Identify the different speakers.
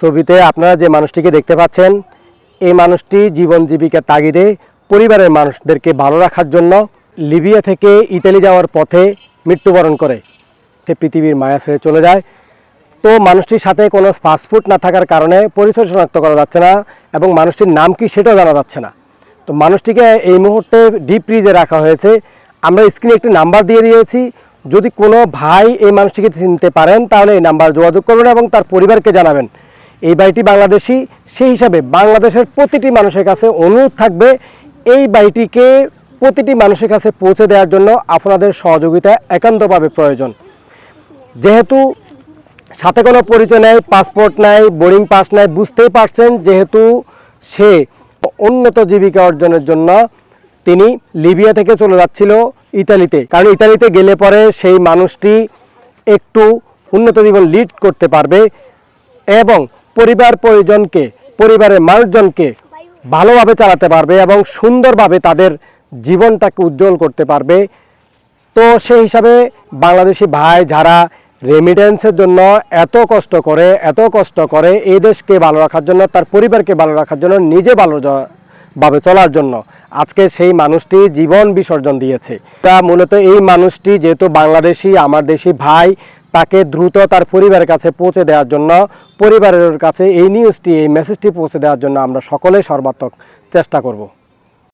Speaker 1: ছবিতে আপনারা যে মানুষটিকে দেখতে পাচ্ছেন, এই মানুষটি জীবন জীবিকার তাগিদে পরিবারের মানুষদেরকে ভালো রাখার জন্য লিবিয়া থেকে ইতালি যাওয়ার পথে মৃত্যুবরণ করে। সে পৃথিবীর মায়া ছেড়ে চলে যায়। তো মানুষটির সাথে কোনো পাসপোর্ট না থাকার কারণে পরিচয় শনাক্ত করা যাচ্ছে না এবং মানুষটির নাম কি সেটাও জানা যাচ্ছে না। তো মানুষটিকে এই মুহূর্তে ডিপ ফ্রিজে রাখা হয়েছে। আমরা স্ক্রিনে একটি নাম্বার দিয়ে দিয়েছি। যদি কোনো ভাই এই মানুষটিকে চিনতে পারেন, তাহলে এই নাম্বার যোগাযোগ করবেন এবং তার পরিবারকে জানাবেন। এই বাড়িটি বাংলাদেশি, সেই হিসাবে বাংলাদেশের প্রতিটি মানুষের কাছে অনুরোধ থাকবে এই বাড়িটিকে প্রতিটি মানুষের কাছে পৌঁছে দেওয়ার জন্য আপনাদের সহযোগিতা একান্তভাবে প্রয়োজন। যেহেতু সাথে কোনো পরিচয় নেই পাসপোর্ট নাই বোর্ডিং পাস নাই, বুঝতেই পারছেন যেহেতু সে উন্নত জীবিকা অর্জনের জন্য তিনি লিবিয়া থেকে চলে যাচ্ছিল ইতালিতে। কারণ ইতালিতে গেলে পরে সেই মানুষটি একটু উন্নত জীবন লিড করতে পারবে এবং পরিবার পরিজনকে পরিবারের মানুষজনকে ভালোভাবে চালাতে পারবে এবং সুন্দরভাবে তাদের জীবনটাকে উজ্জ্বল করতে পারবে। তো সেই হিসাবে বাংলাদেশি ভাই যারা রেমিটেন্সের জন্য এত কষ্ট করে, এত কষ্ট করে এই দেশকে ভালো রাখার জন্য, তার পরিবারকে ভালো রাখার জন্য, নিজে ভালো জ- ভাবে চলার জন্য আজকে সেই মানুষটি জীবন বিসর্জন দিয়েছে। তা মূলত এই মানুষটি যেহেতু বাংলাদেশি, আমার দেশি ভাই তাকে দ্রুত তার পরিবারের কাছে পৌঁছে দেওয়ার জন্য, পরিবারের কাছে এই নিউজটি এই মেসেজটি পৌঁছে দেওয়ার জন্য আমরা সকলে সর্বাত্মক চেষ্টা করব।